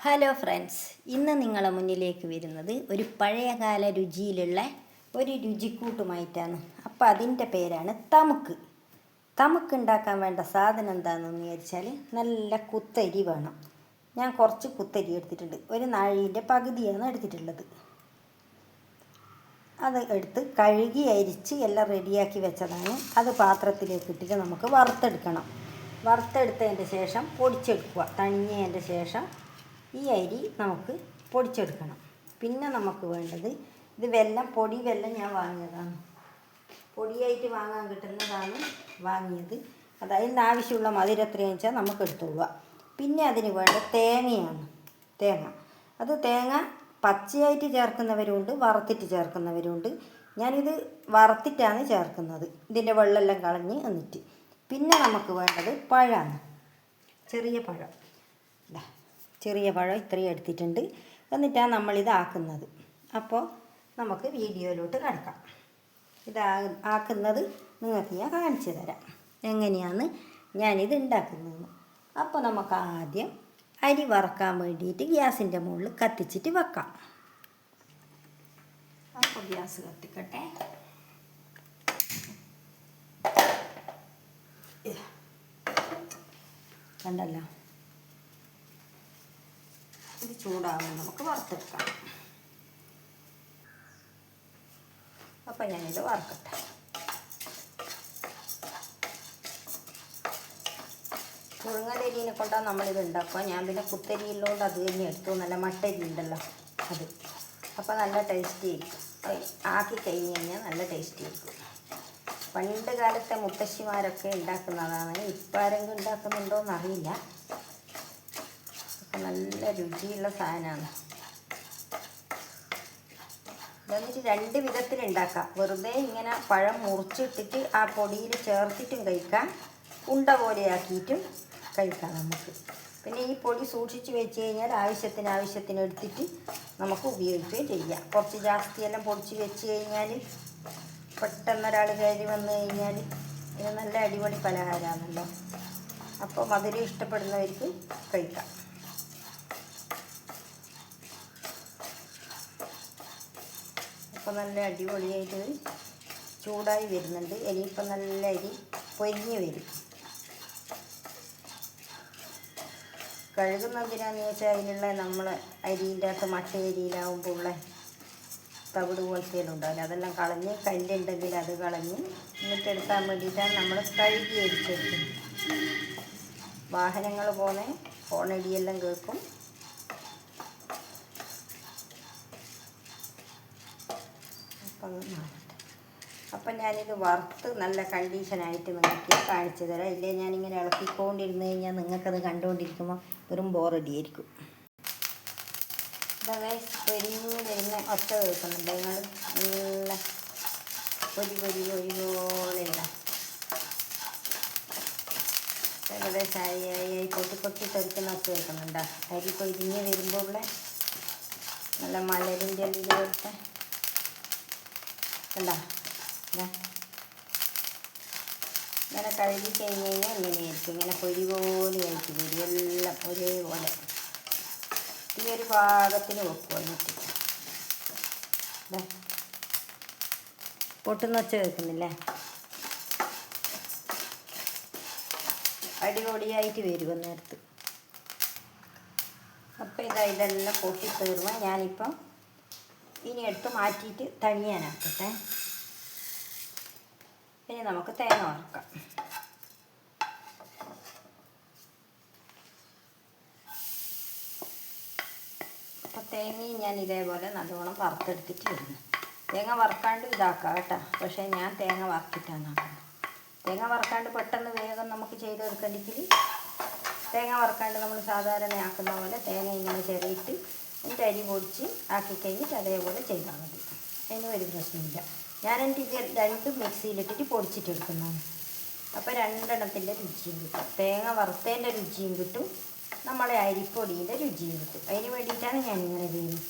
Hello friends ഇന്ന് നിങ്ങളെ മുന്നിലേക്ക് വരുന്നത് ഒരു പഴയകാല രുചിയിലുള്ള ഒരു രുചിക്കൂട്ടുമായിട്ടാണ്. അപ്പോൾ അതിന്റെ പേരാണ് തമുക്ക്. തമുക്ക് ഉണ്ടാക്കാൻ വേണ്ട സാധനം എന്താണെന്ന് വിചാരിച്ചാൽ നല്ല കുത്തരി വേണം. ഞാൻ കുറച്ച് കുത്തരി എടുത്തിട്ടുണ്ട്. ഒരു നാഴീന്റെ പകുതിയാണ് എടുത്തിട്ടുള്ളത്. അത് എടുത്ത് കഴുകി അരിച്ച് എല്ലാം റെഡിയാക്കി വെച്ചതാണ്. അത് പാത്രത്തിലേക്ക് ഇട്ടിട്ട് നമുക്ക് വറുത്തെടുക്കണം. വറുത്തെടുത്തതിന്റെ ശേഷം പൊടിച്ചെടുക്കുക. തണിഞ്ഞതിന്റെ ശേഷം ഈ അരി നമുക്ക് പൊടിച്ചെടുക്കണം. പിന്നെ നമുക്ക് വേണ്ടത് ഇത് വെല്ലം പൊടി വെല്ലം ഞാൻ വാങ്ങിയതാണ്. പൊടിയായിട്ട് വാങ്ങാൻ കിട്ടുന്നതാണ് വാങ്ങിയത്. അതായത് ആവശ്യമുള്ള മധുരം എത്രയാണെന്ന് വെച്ചാൽ നമുക്ക് എടുത്തോളുക. പിന്നെ അതിന് വേണ്ട തേങ്ങയാണ് തേങ്ങ. അത് തേങ്ങ പച്ചയായിട്ട് ചേർക്കുന്നവരുണ്ട് വറുത്തിട്ട് ചേർക്കുന്നവരുണ്ട്. ഞാനിത് വറുത്തിട്ടാണ് ചേർക്കുന്നത്. ഇതിന്റെ വെള്ളമെല്ലാം കളഞ്ഞ് എന്നിട്ട്. പിന്നെ നമുക്ക് വേണ്ടത് പഴമാണ് ചെറിയ പഴം. ചെറിയ പഴം ഇത്രയും എടുത്തിട്ടുണ്ട്. എന്നിട്ടാണ് നമ്മളിത് ആക്കുന്നത്. അപ്പോൾ നമുക്ക് വീഡിയോയിലോട്ട് കിടക്കാം. ഇത് ആക്കുന്നത് നിങ്ങൾക്ക് ഞാൻ കാണിച്ചു തരാം. എങ്ങനെയാണ് ഞാനിത് ഉണ്ടാക്കുന്നത്. അപ്പോൾ നമുക്ക് ആദ്യം അരി വറക്കാൻ വേണ്ടിയിട്ട് ഗ്യാസിന്റെ മുകളിൽ കത്തിച്ചിട്ട് വെക്കാം. അപ്പോൾ ഗ്യാസ് കത്തിക്കട്ടെ. കണ്ടല്ലോ. ചൂടാകുമ്പോൾ നമുക്ക് വറുത്തെടുക്കാം. അപ്പം ഞാനിത് വറുക്കട്ടെ. പുഴുങ്ങലരിനെ കൊണ്ടാണ് നമ്മളിത് ഉണ്ടാക്കുക. ഞാൻ പിന്നെ കുത്തരിയിലോണ്ട് അത് തന്നെ എടുത്തു. നല്ല മട്ടരി ഉണ്ടല്ലോ അത്. അപ്പോൾ നല്ല ടേസ്റ്റി ആയിരിക്കും. ആക്കി കഴിഞ്ഞ് കഴിഞ്ഞാൽ നല്ല ടേസ്റ്റി ആയിരിക്കും. പണ്ട് കാലത്തെ മുത്തശ്ശിമാരൊക്കെ ഉണ്ടാക്കുന്നതാണ്. ഇപ്പം ആരെങ്കിലും ഉണ്ടാക്കുന്നുണ്ടോ എന്നറിയില്ല അപ്പം നല്ല രുചിയുള്ള സാധനമാണ് എന്നിട്ട് രണ്ട് വിധത്തിൽ ഉണ്ടാക്കാം. വെറുതെ ഇങ്ങനെ പഴം മുറിച്ചിട്ടിട്ട് ആ പൊടിയിൽ ചേർത്തിട്ടും കഴിക്കാം. ഉണ്ട പോലെയാക്കിയിട്ടും കഴിക്കാം നമുക്ക്. പിന്നെ ഈ പൊടി സൂക്ഷിച്ച് വെച്ച് കഴിഞ്ഞാൽ ആവശ്യത്തിന് ആവശ്യത്തിന് എടുത്തിട്ട് നമുക്ക് ഉപയോഗിക്കുകയും ചെയ്യാം. കുറച്ച് ജാസ്തിയെല്ലാം പൊടിച്ച് വെച്ച് കഴിഞ്ഞാൽ പെട്ടെന്ന് ഒരാൾ കയറി വന്നു കഴിഞ്ഞാൽ ഇത് നല്ല അടിപൊളി പലഹാരമാണല്ലോ. അപ്പോൾ മധുരം ഇഷ്ടപ്പെടുന്നവർക്ക് കഴിക്കാം. അപ്പോൾ നല്ല അടിപൊളിയായിട്ട് ചൂടായി വരുന്നുണ്ട്. ഇനിയിപ്പോൾ നല്ല അരി പൊരിഞ്ഞ് വരും. കഴുകുന്നതിനാന്ന് വെച്ചാൽ അതിനുള്ള നമ്മൾ അരിന്റെ അകത്ത് മട്ട അരിയിലാവുമ്പോൾ ഉള്ള തവിട് പോലത്തെ ഉണ്ടാവില്ല അതെല്ലാം കളഞ്ഞ് കല്ലുണ്ടെങ്കിൽ അത് കളഞ്ഞ് എന്നിട്ട് എടുക്കാൻ വേണ്ടിയിട്ടാണ് നമ്മൾ കഴുകി അരിച്ചെടുക്കുന്നത്. വാഹനങ്ങൾ പോണേ ഫോണടിയെല്ലാം കേൾക്കും. അപ്പം അപ്പം ഞാനിത് വറുത്ത് നല്ല കണ്ടീഷനായിട്ട് നിങ്ങൾക്ക് കാണിച്ചു തരാം. ഇല്ലേ? ഞാനിങ്ങനെ ഇളക്കിക്കൊണ്ടിരുന്ന് കഴിഞ്ഞാൽ നിങ്ങൾക്കത് കണ്ടുകൊണ്ടിരിക്കുമ്പോൾ വെറും ബോറടിയായിരിക്കും പൊരിഞ്ഞ് വരുന്ന ഒറ്റ വെക്കുന്നുണ്ട് നിങ്ങൾ നല്ല പൊരി പൊരി പൊരി ഇടാം ഏകദേശം ആയി ആയി പൊട്ടി പൊട്ടി തെറിക്കുന്ന ഒറ്റ വെക്കുന്നുണ്ടോ അരി പൊരിഞ്ഞ് വരുമ്പോൾ ഉള്ള നല്ല മലരിന്റെ ഇതിലോട്ട് കണ്ടാ. ഇങ്ങനെ കഴുകി കഴിഞ്ഞ് കഴിഞ്ഞാൽ ഇങ്ങനെയായിരിക്കും ഇങ്ങനെ പൊരി പോലെ ആയിട്ട് വരും എല്ലാം ഒരേപോലെ. ഈ ഒരു പാകത്തിന് വെക്കുക എന്നിട്ട്. പൊട്ടുന്ന ഒച്ച കേൾക്കുന്നില്ലേ? അടിപൊളിയായിട്ട് വരും നേരത്ത് അപ്പം ഇതാ ഇതെല്ലാം പൊട്ടി തീർന്ന് ഞാനിപ്പം ഇനി എടുത്ത് മാറ്റിയിട്ട് തണിയാനാക്കട്ടെ ഇനി നമുക്ക് തേങ്ങ വറുക്കാം. അപ്പോൾ തേങ്ങയും ഞാൻ ഇതേപോലെ നല്ലോണം വറുത്തെടുത്തിട്ട് വരുന്നു തേങ്ങ വറുക്കാണ്ട് ഇതാക്കാം കേട്ടോ. പക്ഷേ ഞാൻ തേങ്ങ വറുത്തിട്ടാണ് തേങ്ങ വറുക്കാണ്ട് പെട്ടെന്ന് വേഗം നമുക്ക് ചെയ്തെടുക്കണ്ടെങ്കിൽ തേങ്ങ വറുക്കാണ്ട് നമ്മൾ സാധാരണ ആക്കുന്ന പോലെ തേങ്ങ ഇങ്ങനെ ചെറിയിട്ട് എന്നിട്ട് അരി പൊടിച്ച് ആക്കി കഴിഞ്ഞിട്ട് അതേപോലെ ചെയ്താൽ മതി. അതിന് ഒരു പ്രശ്നമില്ല. ഞാൻ എന്റെ ഇത് രണ്ടും മിക്സിയിലിട്ടിട്ട് പൊടിച്ചിട്ടെടുക്കുന്നതാണ്. അപ്പോൾ രണ്ടെണ്ണത്തിന്റെ രുചിയും കിട്ടും. തേങ്ങ വറുത്തതിന്റെ രുചിയും കിട്ടും. നമ്മളെ അരിപ്പൊടിയുടെ രുചിയും കിട്ടും. അതിന് വേണ്ടിയിട്ടാണ് ഇങ്ങനെ ചെയ്യുന്നത്.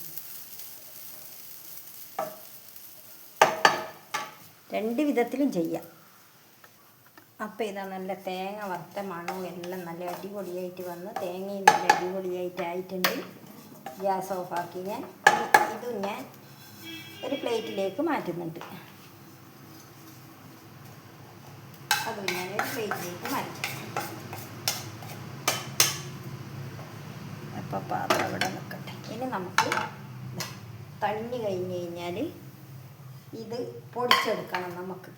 രണ്ട് വിധത്തിലും ചെയ്യാം. അപ്പോൾ ഇതാ നല്ല തേങ്ങ വറുത്ത മണവും എല്ലാം നല്ല അടിപൊളിയായിട്ട് വന്ന് തേങ്ങയും നല്ല അടിപൊളിയായിട്ട് ആയിട്ടുണ്ട് ഗ്യാസ് ഓഫാക്കി ഞാൻ ഇത് ഞാൻ ഒരു പ്ലേറ്റിലേക്ക് മാറ്റുന്നുണ്ട്. അതും ഞാൻ ഒരു പ്ലേറ്റിലേക്ക് മാറ്റി അപ്പോൾ പാത്രം അവിടെ നിൽക്കട്ടെ ഇനി നമുക്ക് തണ്ണി കഴിഞ്ഞ് കഴിഞ്ഞാൽ ഇത് പൊടിച്ചെടുക്കണം നമുക്ക്.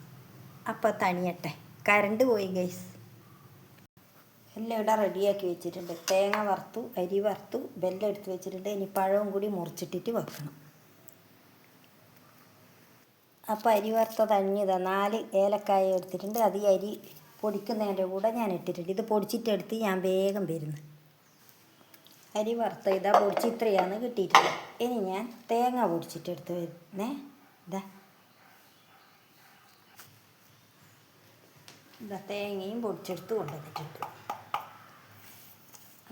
അപ്പോൾ തണിയട്ടെ. കരണ്ട് പോയി ഗൈസ് എല്ലാം ഇവിടെ റെഡിയാക്കി വെച്ചിട്ടുണ്ട്. തേങ്ങ വറുത്തു അരി വറുത്തു ബെല്ലം എടുത്ത് വെച്ചിട്ടുണ്ട്. ഇനി പഴവും കൂടി മുറിച്ചിട്ടിട്ട് വെക്കണം. അപ്പോൾ അരി വറുത്തത് അഞ്ഞതാ നാല് ഏലക്കായ എടുത്തിട്ടുണ്ട്. അത് ഈ അരി പൊടിക്കുന്നതിന്റെ കൂടെ ഞാൻ ഇട്ടിട്ടുണ്ട്. ഇത് പൊടിച്ചിട്ടെടുത്ത് ഞാൻ വേഗം വരുന്നു. അരി വറുത്ത ഇതാ പൊടിച്ച് ഇത്രയാണ് കിട്ടിയിട്ടുള്ളത്. ഇനി ഞാൻ തേങ്ങ പൊടിച്ചിട്ടെടുത്ത് വരുന്നേ. ഇതാ. ഇതാ തേങ്ങയും പൊടിച്ചെടുത്ത് കൊണ്ടുവന്നിട്ടുണ്ട്.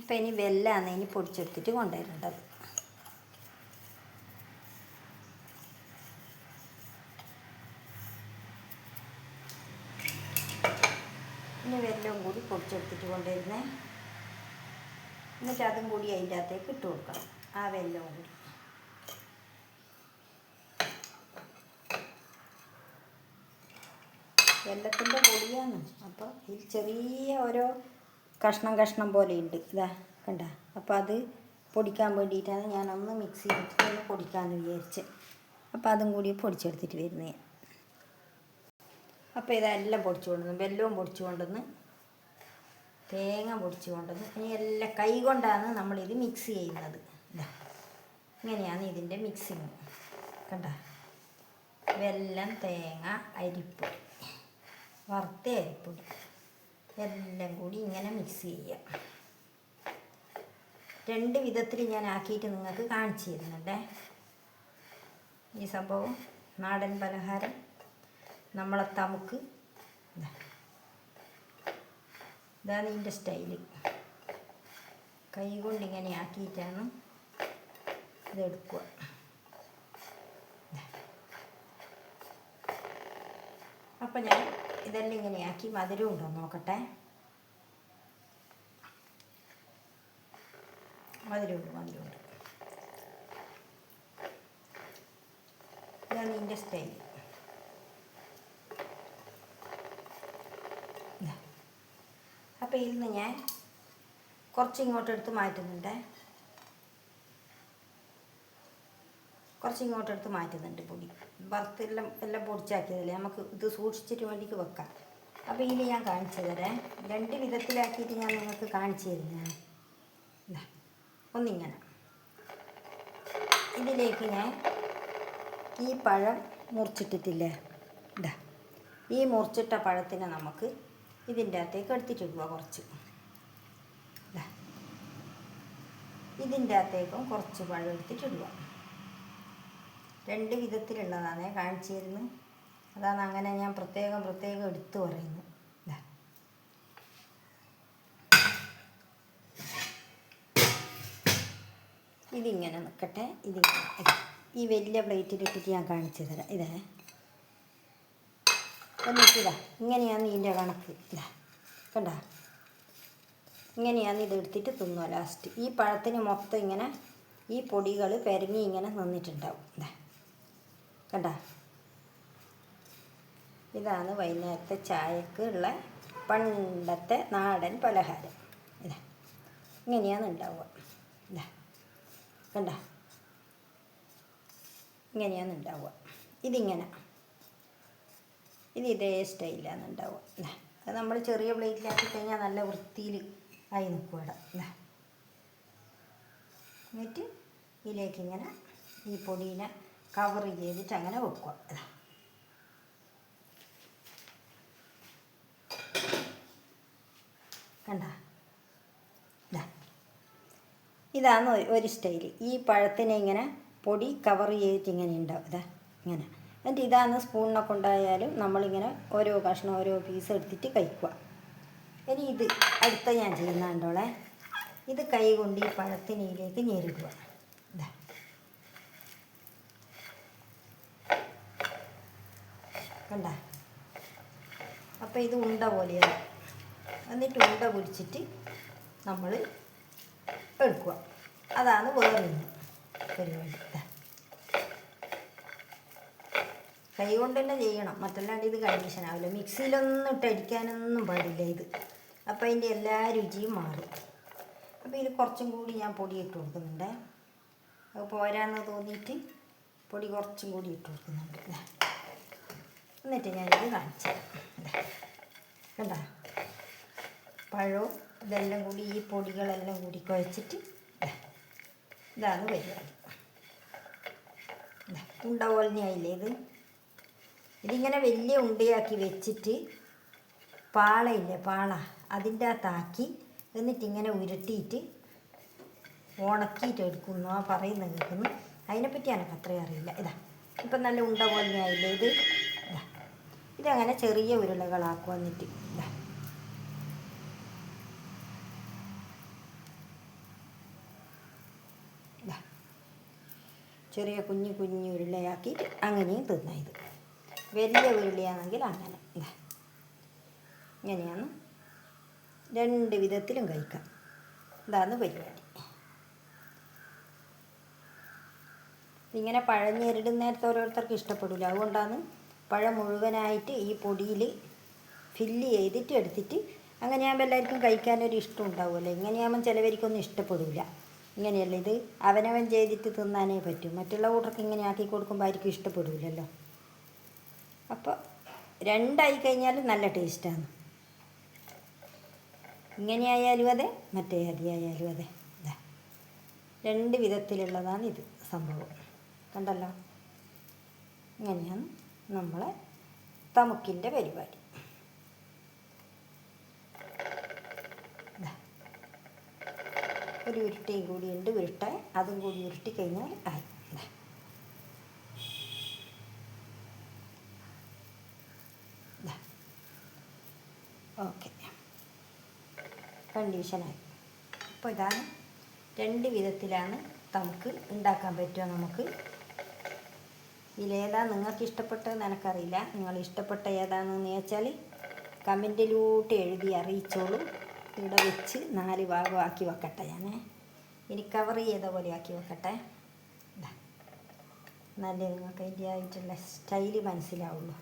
അപ്പം ഇനി വെല്ലാണ് ഇനി പൊടിച്ചെടുത്തിട്ട് കൊണ്ടുവരേണ്ടത്. ഇനി വെല്ലവും കൂടി പൊടിച്ചെടുത്തിട്ട് കൊണ്ടുവരുന്നേ. എന്നിട്ട് അതും കൂടി അതിന്റെ അകത്തേക്ക് ഇട്ട് കൊടുക്കണം ആ വെല്ലവും കൂടി. വെല്ലത്തിന്റെ പൊടിയാണ്. അപ്പോൾ ഈ ചെറിയ ഓരോ കഷ്ണം കഷ്ണം പോലെ ഉണ്ട് ഇതാ കണ്ട. അപ്പോൾ അത് പൊടിക്കാൻ വേണ്ടിയിട്ടാണ് ഞാൻ മിക്സ് ചെയ്തിട്ട് ഒന്ന് പൊടിക്കാമെന്ന് വിചാരിച്ച്. അപ്പോൾ അതും കൂടി പൊടിച്ചെടുത്തിട്ട് വരുന്നത് അപ്പോൾ ഇതെല്ലാം പൊടിച്ചു കൊണ്ടുവന്ന്. വെല്ലവും പൊടിച്ചു കൊണ്ടുവന്ന് തേങ്ങ പൊടിച്ചു കൊണ്ടുവന്ന്. ഇനി എല്ലാം കൈ കൊണ്ടാണ് നമ്മളിത് മിക്സ് ചെയ്യുന്നത്. ഇതാ ഇങ്ങനെയാണ് ഇതിന്റെ മിക്സിങ് കണ്ട? വെല്ലം തേങ്ങ അരിപ്പൊടി. വറുത്ത അരിപ്പൊടി. എല്ലാം കൂടി ഇങ്ങനെ മിക്സ് ചെയ്യുക രണ്ട് വിധത്തിൽ ഞാൻ ആക്കിയിട്ട് നിങ്ങൾക്ക് കാണിച്ചു തരുന്നുണ്ടേ. ഈ സംഭവം നാടൻ പലഹാരം നമ്മളെ തമുക്ക്. ഇതാ ഇതാണ് ഇതിന്റെ സ്റ്റൈൽ. കൈ കൊണ്ട് ഇങ്ങനെ ആക്കിയിട്ടാണ് ഇതെടുക്കുക. അപ്പം ഞാൻ ഇതെല്ലാം ഇങ്ങനെയാക്കി മധുരം ഉണ്ടോ നോക്കട്ടെ. മധുരമുണ്ട് മധുരമുണ്ട്. ഇതാണ് ഇതിന്റെ സ്റ്റൈൽ അപ്പോൾ ഇന്ന് ഞാൻ കുറച്ച് ഇങ്ങോട്ടെടുത്ത് മാറ്റുന്നുണ്ട്. കുറച്ച് ഇങ്ങോട്ട് എടുത്ത് മാറ്റുന്നുണ്ട് പൊടി. വറുത്തെല്ലാം എല്ലാം പൊടിച്ചാക്കിയതല്ലേ? നമുക്ക് ഇത് സൂക്ഷിച്ചിട്ട് വേണ്ടിക്ക് വെക്കാം. അപ്പോൾ ഇതിൽ ഞാൻ കാണിച്ചു തരാം. രണ്ട് വിധത്തിലാക്കിയിട്ട് ഞാൻ നിങ്ങൾക്ക് കാണിച്ചു തരുന്നതാണ് ഒന്നിങ്ങനെ. ഇതിലേക്ക് ഞാൻ ഈ പഴം മുറിച്ചിട്ടിട്ടില്ലേ? ഇതാ ഈ മുറിച്ചിട്ട പഴത്തിനെ നമുക്ക് ഇതിന്റെ അകത്തേക്ക് എടുത്തിട്ടിടുക കുറച്ച്. ഇതാ ഇതിന്റെ അകത്തേക്കും കുറച്ച് പഴം എടുത്തിട്ടിടുക രണ്ട് വിധത്തിലുള്ളതാണ്. കാണിച്ചു തരുന്നത് അതാണ് അങ്ങനെ ഞാൻ പ്രത്യേകം പ്രത്യേകം എടുത്തു പറയുന്നു ഇതാ ഇതിങ്ങനെ നിൽക്കട്ടെ. ഇതിങ്ങനെ. ഈ വലിയ പ്ലേറ്റിലിട്ടിട്ട് ഞാൻ കാണിച്ചു തരാം. ഇതേ. എന്നിട്ടിതാ ഇങ്ങനെയാണ് ഇതിന്റെ കണക്ക്. ഇതാ. കണ്ട? ഇങ്ങനെയാണ് ഇത് എടുത്തിട്ട് തിന്നുക ലാസ്റ്റ്. ഈ പഴത്തിന് മൊത്തം ഇങ്ങനെ ഈ പൊടികൾ പെരങ്ങി ഇങ്ങനെ നിന്നിട്ടുണ്ടാവും. ഇതാ. കണ്ട? ഇതാണ് വൈകുന്നേരത്തെ ചായക്ക് ഉള്ള പണ്ടത്തെ നാടൻ പലഹാരം. ഇതാ. ഇങ്ങനെയാണ് ഉണ്ടാവുക. ഇതാ. കണ്ട? ഇങ്ങനെയാണ് ഉണ്ടാവുക. ഇതിങ്ങനെ. ഇത് ഇതേ സ്റ്റൈലാണ് ഉണ്ടാവുക. ഇതാ. അത് നമ്മൾ ചെറിയ പ്ലേറ്റിലാക്കി കഴിഞ്ഞാൽ നല്ല വൃത്തിയിൽ ആയി നിൽക്കും ഇവിടെ ഇതാ. എന്നിട്ട് ഇതിലേക്ക് ഇങ്ങനെ ഈ പൊടീനെ കവർ ചെയ്തിട്ട് അങ്ങനെ വെക്കുക കണ്ട? ഇതാ ഇതാണ് ഒരു- സ്റ്റൈൽ. ഈ പഴത്തിനെ ഇങ്ങനെ പൊടി കവർ ചെയ്തിട്ട് ഇങ്ങനെ ഉണ്ടാവും. ഇതാ ഇങ്ങനെ. എന്നിട്ട് ഇതാണ് സ്പൂണിനെ കൊണ്ടായാലും നമ്മളിങ്ങനെ ഓരോ കഷ്ണം ഓരോ പീസ് എടുത്തിട്ട് കഴിക്കുക. ഇനി ഇത് അടുത്ത ഞാൻ ചെയ്യുന്നുണ്ടോളെ ഇത് കൈ കൊണ്ട് ഈ പഴത്തിനയിലേക്ക് ഞെരിടുക ഇതാ കണ്ട? അപ്പം അപ്പോൾ ഇത് ഉണ്ട പോലെയാണ്. എന്നിട്ട് ഉണ്ട പൊരിച്ചിട്ട് നമ്മൾ എടുക്കുക. അതാണ് വേറെ പരിപാടി. കൈ കൊണ്ട് തന്നെ ചെയ്യണം. മറ്റല്ലാണ്ട് ഇത് കണ്ടീഷൻ ആവില്ല മിക്സിയിലൊന്നും ഇട്ടടിക്കാനൊന്നും പാടില്ല ഇത്. അപ്പം അതിന്റെ എല്ലാ രുചിയും മാറും. അപ്പോൾ ഇതിൽ കുറച്ചും കൂടി ഞാൻ പൊടി ഇട്ട് കൊടുക്കുന്നുണ്ട്. അത് പോരാന്ന് തോന്നിയിട്ട് പൊടി കുറച്ചും കൂടി ഇട്ട് കൊടുക്കുന്നുണ്ട്. എന്നിട്ട് ഞാനിത് കാണിച്ചു. കണ്ടോ? പഴവും ഇതെല്ലാം കൂടി ഈ പൊടികളെല്ലാം കൂടി കുഴച്ചിട്ട്. ഇതാണ് പരിപാടി. ഉണ്ട പോലെ ആയില്ലേ ഇത്? ഇതിങ്ങനെ വലിയ ഉണ്ടയാക്കി വെച്ചിട്ട് പാളയില്ലേ പാള അതിന്റെ അകത്താക്കി എന്നിട്ടിങ്ങനെ ഉരുട്ടിയിട്ട് ഉണക്കിയിട്ട് എടുക്കുന്നു. ആ പറയുന്നത് കേൾക്കുന്നു. അതിനെപ്പറ്റി എനിക്ക് അത്രയും അറിയില്ല. ഇതാ ഇപ്പം നല്ല ഉണ്ട പോലെ ആയില്ലേ ഇത് ഇതാ? ഇതങ്ങനെ ചെറിയ ഉരുളകളാക്കുക എന്നിട്ട്. ചെറിയ കുഞ്ഞു കുഞ്ഞു ഉരുളയാക്കിയിട്ട് അങ്ങനെയും തിന്ന ഇത്. വലിയ ഉരുളിയാണെങ്കിൽ അങ്ങനെ. ഇതാ ഇങ്ങനെയാണ് രണ്ട് വിധത്തിലും കഴിക്കാം. ഇതാണ് പരിപാടി ഇങ്ങനെ പഴഞ്ഞെരിടുന്ന നേരത്തെ ഓരോരുത്തർക്ക് ഇഷ്ടപ്പെടില്ല അതുകൊണ്ടാണ് പഴം മുഴുവനായിട്ട് ഈ പൊടിയിൽ ഫില്ല് ചെയ്തിട്ട് എടുത്തിട്ട് അങ്ങനെയാകുമ്പോൾ എല്ലാവർക്കും കഴിക്കാനൊരു ഇഷ്ടം ഉണ്ടാവുമല്ലോ. ഇങ്ങനെയാകുമ്പോൾ ചിലവർക്കൊന്നും ഇഷ്ടപ്പെടില്ല ഇങ്ങനെയല്ല ഇത്? അവനവൻ ചെയ്തിട്ട് തിന്നാനേ പറ്റും. മറ്റുള്ള കൂട്ടർക്ക് ഇങ്ങനെ ആക്കി കൊടുക്കുമ്പോൾ ആയിരിക്കും ഇഷ്ടപ്പെടില്ലല്ലോ അപ്പോൾ രണ്ടായി കഴിഞ്ഞാൽ നല്ല ടേസ്റ്റാണ്. ഇങ്ങനെ ആയാലും അതെ മറ്റേ അരി ആയാലും അതെ രണ്ട് വിധത്തിലുള്ളതാണ് ഇത് സംഭവം. കണ്ടല്ലോ? ഇങ്ങനെയാണ്. നമ്മളെ തമുക്കിന്റെ പരിപാടി. ഒരു ഉരുട്ടയും കൂടി ഉണ്ട് ഉരുട്ടാൻ. അതും കൂടി ഉരുട്ടി കഴിഞ്ഞാൽ ആയി. ഓക്കെ. കണ്ടീഷനായി. അപ്പോൾ ഇതാണ് രണ്ട് വിധത്തിലാണ് നമുക്ക് ഉണ്ടാക്കാൻ പറ്റുക നമുക്ക്. ഇതിലേതാ നിങ്ങൾക്ക് ഇഷ്ടപ്പെട്ടതെന്ന് എനിക്കറിയില്ല. നിങ്ങൾ ഇഷ്ടപ്പെട്ട ഏതാണെന്ന് വെച്ചാൽ കമന്റിലൂട്ട് എഴുതി അറിയിച്ചോളൂ. ഇവിടെ വെച്ച് നാല് ഭാഗമാക്കി വെക്കട്ടെ ഞാൻ ഇനി കവർ ചെയ്ത പോലെ ആക്കി വെക്കട്ടെ. നല്ല നിങ്ങൾക്ക് അതിന്റെ ആയിട്ടുള്ള സ്റ്റൈൽ മനസ്സിലാവുള്ളൂ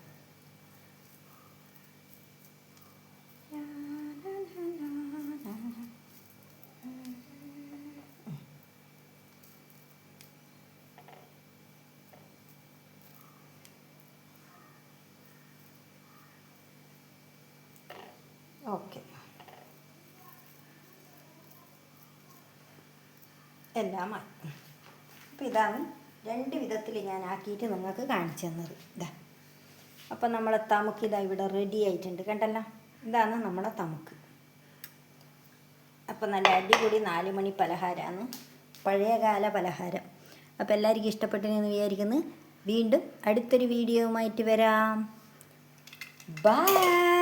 ഓക്കെ എല്ലാം ആയി അപ്പോൾ ഇതാണ് രണ്ട് വിധത്തിൽ ഞാൻ ആക്കിയിട്ട് നിങ്ങൾക്ക് കാണിച്ചു തന്നത്. ഇതാ അപ്പം നമ്മളെ തമുക്ക് ഇതാ ഇവിടെ റെഡി ആയിട്ടുണ്ട്. കണ്ടല്ലോ? ഇതാണ് നമ്മളെ തമുക്ക്. അപ്പം നല്ല അടിപൊളി നാല് മണി പലഹാരമാണ് പഴയകാല പലഹാരം. അപ്പോൾ എല്ലാവർക്കും ഇഷ്ടപ്പെട്ടെന്ന് വിചാരിക്കുന്നു. വീണ്ടും അടുത്തൊരു വീഡിയോയുമായിട്ട് വരാം. ബൈ